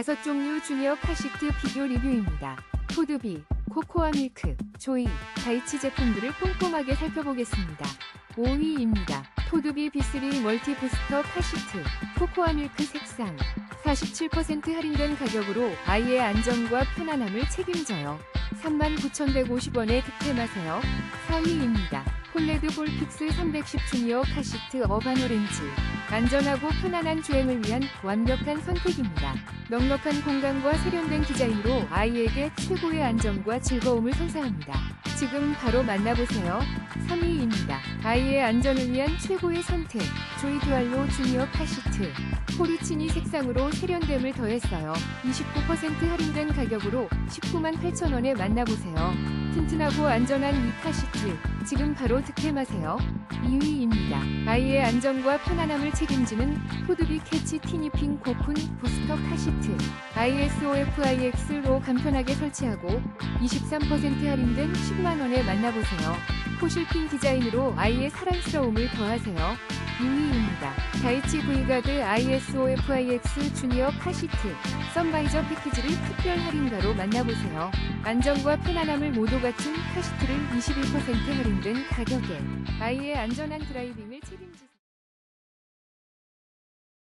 다섯 종류 주니어 카시트 비교 리뷰입니다. 포드비, 코코아 밀크, 조이, 다이치 제품들을 꼼꼼하게 살펴보겠습니다. 5위입니다. 포드비 B3 멀티 부스터 카시트, 코코아 밀크 색상. 47% 할인된 가격으로 아이의 안전과 편안함을 책임져요. 39,150원에 득템하세요. 4위입니다. 폴레드 볼픽스 310 주니어 카시트 어반 오렌지. 안전하고 편안한 주행을 위한 완벽한 선택입니다. 넉넉한 공간과 세련된 디자인으로 아이에게 최고의 안정과 즐거움을 선사합니다. 지금 바로 만나보세요. 3위입니다. 아이의 안전을 위한 최고의 선택. 조이 듀알로 주니어 카시트. 포르치니 색상으로 세련됨을 더했어요. 29% 할인된 가격으로 19만 8천원에 만나보세요. 튼튼하고 안전한 이 카시트. 지금 바로 득템하세요. 2위입니다. 아이의 안전과 편안함을 책임지는 포드비 캐치 티니핑 고픈 부스터 카시트. ISOFIX로 간편하게 설치하고 23% 할인된 10만원에 만나보세요. 포실핀 디자인으로 아이의 사랑스러움을 더하세요. 2위입니다. 다이치 V가드 ISOFIX 주니어 카시트 썬바이저 패키지를 특별 할인가로 만나보세요. 안전과 편안함을 모두 갖춘 카시트를 21% 할인된 가격에 아이의 안전한 드라이빙을 책임지세요.